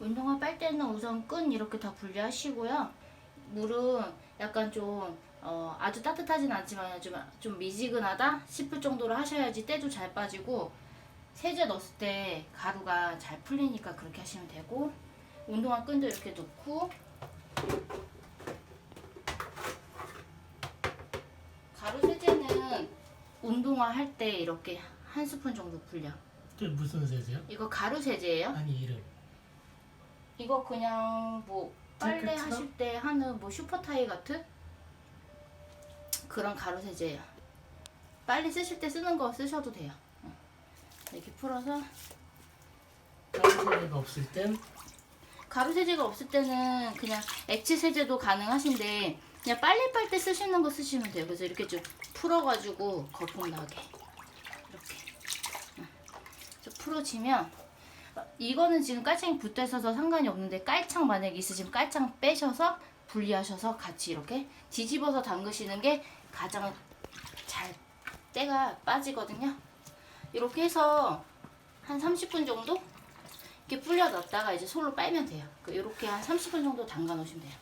운동화 빨 때는 우선 끈 이렇게 다 분리하시고요. 물은 약간 좀 어, 아주 따뜻하진 않지만 좀, 좀 미지근하다 싶을 정도로 하셔야지 때도 잘 빠지고 세제 넣었을 때 가루가 잘 풀리니까 그렇게 하시면 되고 운동화 끈도 이렇게 놓고 가루 세제는 운동화 할 때 이렇게 한 스푼 정도 불려. 그 무슨 세제요? 이거 가루 세제예요. 아니 이름. 이거 그냥 뭐 빨래 셀프트로? 하실 때 하는 뭐 슈퍼타이 같은 그런 가루 세제예요. 빨래 쓰실 때 쓰는 거 쓰셔도 돼요. 응. 이렇게 풀어서 다른 세제가 없을 땐 가루 세제가 없을 때는 그냥 액체 세제도 가능하신데 그냥 빨래 빨 때 쓰시는 거 쓰시면 돼요. 그래서 이렇게 좀 풀어가지고 거품 나게 이렇게 풀어지면 어, 이거는 지금 깔창이 붙어 있어서 상관이 없는데 깔창 만약에 있으시면 깔창 빼셔서 분리하셔서 같이 이렇게 뒤집어서 담그시는 게 가장 잘 때가 빠지거든요. 이렇게 해서 한 30분 정도 이렇게 불려 놨다가 이제 솔로 빨면 돼요. 그 이렇게 한 30분 정도 담가 놓으시면 돼요.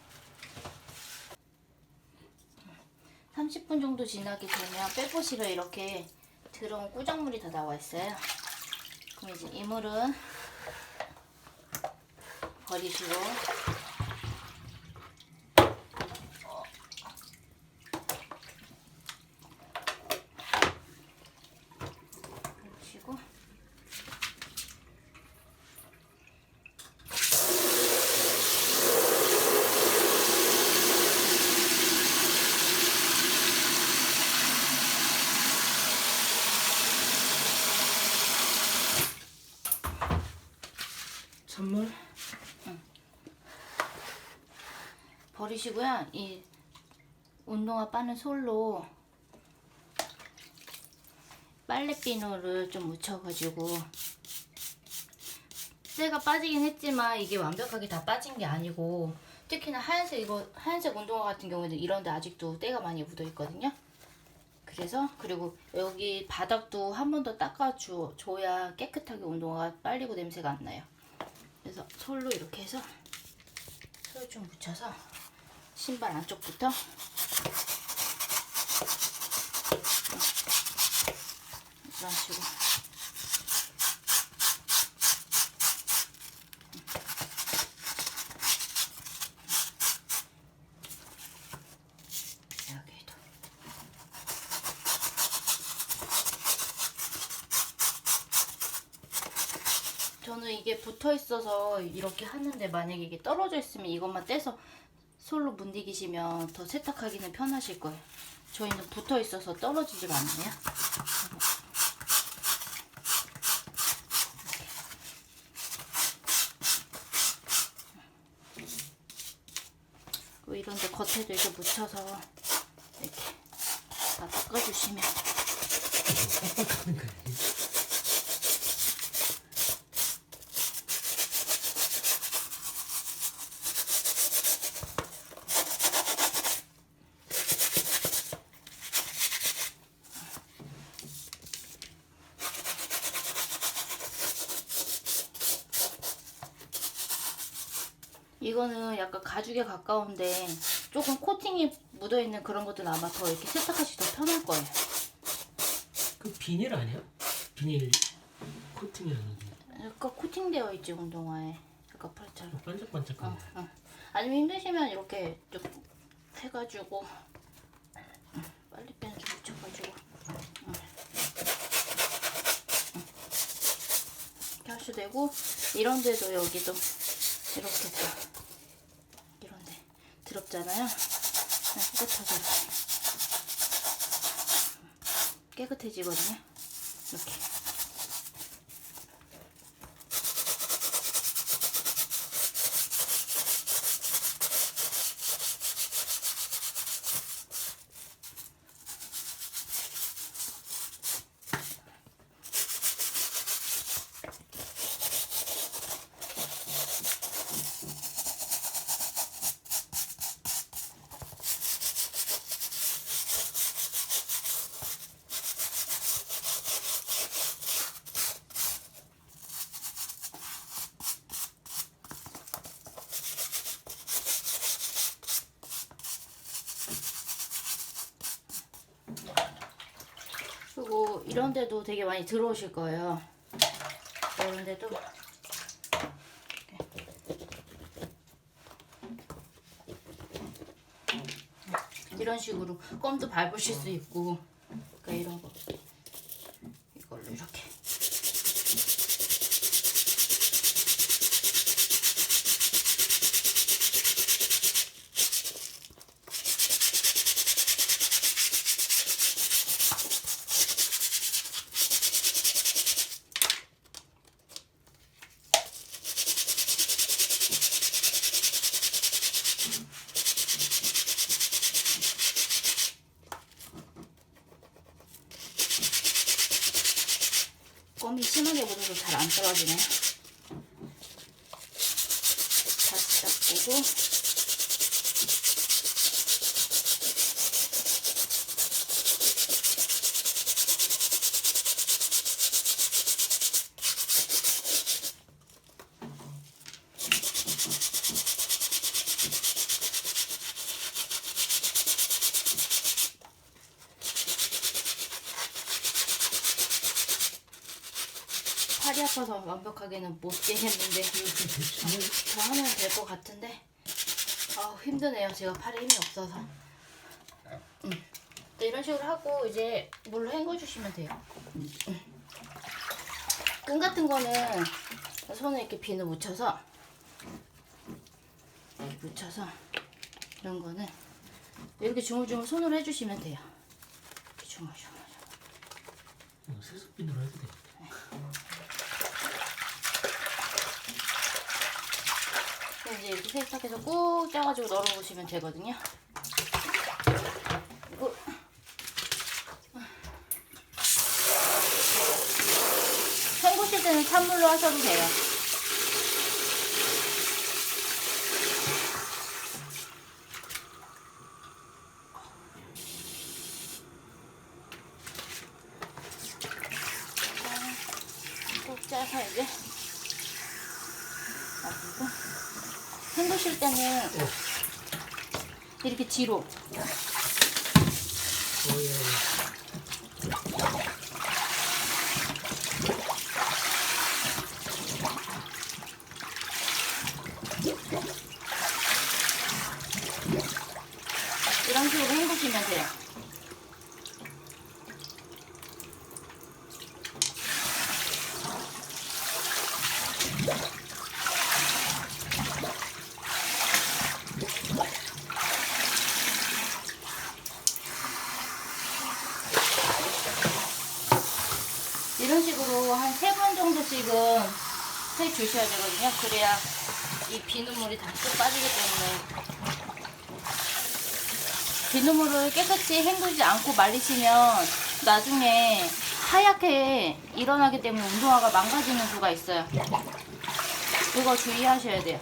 30분 정도 지나게 되면 빼보시면 이렇게 들어온 꾸정물이 다 나와 있어요. 그럼 이제 이 물은 버리시고 찬물? 버리시고요. 이 운동화 빠는 솔로 빨래 비누를 좀 묻혀가지고 때가 빠지긴 했지만 이게 완벽하게 다 빠진 게 아니고 특히나 하얀색 이거 하얀색 운동화 같은 경우에는 이런데 아직도 때가 많이 묻어 있거든요. 그래서 그리고 여기 바닥도 한 번 더 닦아줘 줘야 깨끗하게 운동화가 빨리고 냄새가 안 나요. 그래서 솔로 이렇게 해서 솔 좀 묻혀서 신발 안쪽부터. 이런 식으로. 저는 이게 붙어 있어서 이렇게 하는데 만약에 이게 떨어져 있으면 이것만 떼서 솔로 문디기시면 더 세탁하기는 편하실 거예요. 저희는 붙어 있어서 떨어지지가 않네요. 그리고 이런 데 겉에도 이렇게 묻혀서 이렇게 다 닦아주시면 뻑뻑하는 거 아니에요? 이거는 약간 가죽에 가까운데 조금 코팅이 묻어있는 그런 것들은 아마 더 이렇게 세탁하시기 더 편할 거예요. 그 비닐 아니야? 비닐 코팅이라는 게 약간 코팅되어 있지 운동화에 약간 팔처럼. 반짝반짝한 어, 거. 어. 아니면 힘드시면 이렇게 좀 해가지고 좀 응. 응. 이렇게 하셔도 되고 이런 데도 여기도 이렇게 다 더럽잖아요. 그냥 깨끗하게. 깨끗해지거든요. 이렇게 이런 데도 되게 많이 들어오실 거예요. 이런 데도 이런 식으로 껌도 밟으실 수 있고 그러니까 이런 거 이걸로 이렇게 껌이 묻어서 잘안 떨어지네. 딱 보고 팔이 아파서 완벽하게는 못 대충 더 하면 될 것 같은데? 아 힘드네요. 제가 팔에 힘이 없어서. 음. 네, 이런 식으로 하고 이제 물로 헹궈 주시면 돼요. 음. 끈 같은 거는 손에 이렇게 비누 묻혀서 묻혀서 이런 거는 이렇게 주물주물 손으로 해주시면 돼요. 주물주물. 어, 세수빈으로 해도 돼. 그 이제 이렇게 세탁해서 꾹 짜가지고 널어보시면 되거든요. 그리고 헹구실 때는 찬물로 하셔도 돼요. 꾹 짜서 이제 놔두고 헹구실 때는 어, 이렇게 뒤로. 이런 식으로 헹구시면 돼요. 이런 식으로 한 세 번 정도씩은 해 주셔야 되거든요. 그래야 이 비눗물이 다 쭉 빠지기 때문에 비눗물을 깨끗이 헹구지 않고 말리시면 나중에 하얗게 일어나기 때문에 운동화가 망가지는 수가 있어요. 그거 주의하셔야 돼요.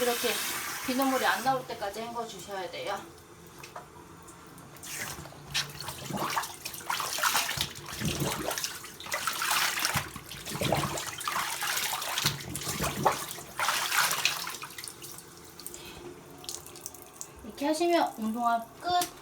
이렇게 비눗물이 안 나올 때까지 헹궈 주셔야 돼요. 이렇게 하시면 운동화 끝!